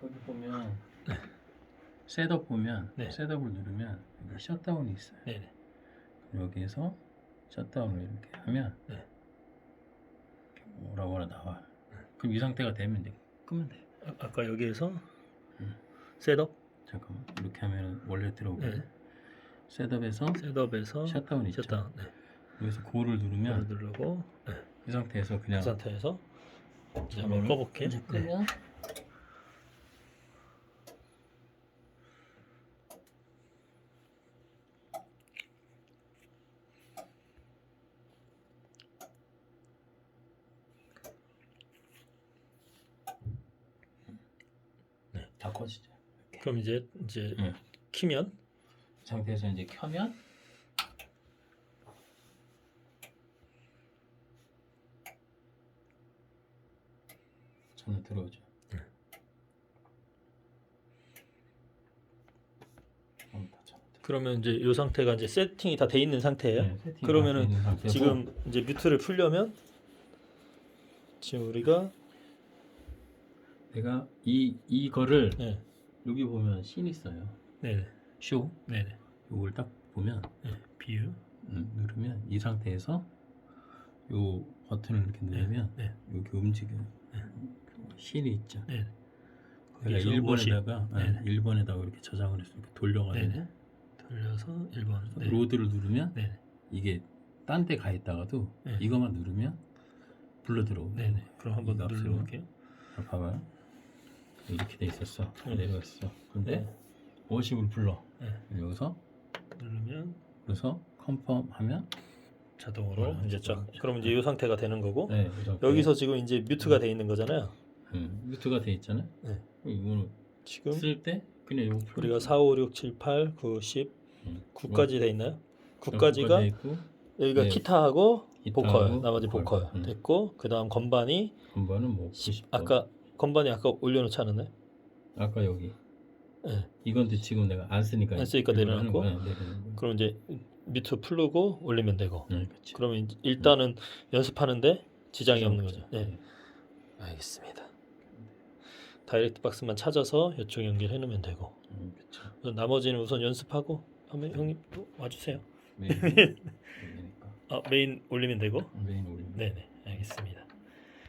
거기 보면 셋업 보면 네. 셋업을 누르면 여기 셧다운이 있어요. 네네. 여기에서 셧다운을 이렇게 하면 네. 이렇게 뭐라고 하나 나와. 그럼 이 상태가 되면 이제 끄면 돼. 아, 아까 여기에서 음. 셋업, 잠깐만 이렇게 하면 원래 들어오고 네. 셋업에서 셋업에서 셧다운 있죠. 셧다운. 네. 여기서 고를 누르면 누르고 네. 이 상태에서 그냥 이 상태에서 이제 한번 꺼볼게요. 이제 네. 다 꺼지죠. 그럼 이제 이제 응. 키면 이 상태에서 이제 켜면 들어오죠. 다 전원 들어오죠. 그러면 이제 이 상태가 이제 세팅이 다 돼 있는 상태예요. 네, 그러면은 있는 지금 이제 뮤트를 풀려면 지금 우리가 내가 이 이거를 네, 여기 보면 신 있어요. 네, 쇼 네, 네, 요걸 딱 보면 네, 비유, 음, 누르면 이 상태에서 요 버튼을 이렇게 누르면 네, 여기 움직여요. 네. 그 신이 있죠. 네, 내가 거기서 1번에다가 네, 네. 1번에다가 이렇게 저장을 했으니까 네, 돌려가지고 네. 돌려서 1번, 네, 로드를 누르면 네, 이게 딴 데 가 있다가도 네. 이것만 누르면 불러 들어오고 네, 네. 그럼 한번. 눌러볼게요. 자, 봐봐요 이렇게 돼 있었어 네. 내려갔어 근데 네, 50을 불러 네. 여기서 누르면 그래서 컨펌 하면 자동으로 네, 이제 쫙. 그럼 이제 이 상태가 되는 거고 네. 여기서 지금 이제 뮤트가 돼 있는 거잖아요. 음, 뮤트가 돼 있잖아요 네. 이거는 지금 쓸 때 그냥 요거 풀- 우리가 4, 5, 6, 7, 8, 9, 10, 음, 9까지 돼 있나요? 어, 9까지가 돼 있고 여기가 네. 기타하고 기타하고 보컬, 나머지 보컬. 보컬 음. 됐고 그 다음 건반이 건반은 뭐 90도 아까 건반이 아까 올려놓지 않았나요? 아까 여기 네. 이건데 지금 내가 안 쓰니까 안 쓰니까 내려놓고. 거야, 내려놓는 거야. 그럼 이제 뮤트 풀르고 올리면 되고. 네, 그렇지. 그러면 일단은 연습하는데 지장이 지장 없는 없죠. 거죠. 네. 알겠습니다. 다이렉트 박스만 찾아서 이쪽 연결해 놓으면 되고. 음, 그렇죠. 나머지는 우선 연습하고 하면 형님 또 와주세요. 메인 아 메인 올리면 되고. 메인 올리면 네네 알겠습니다.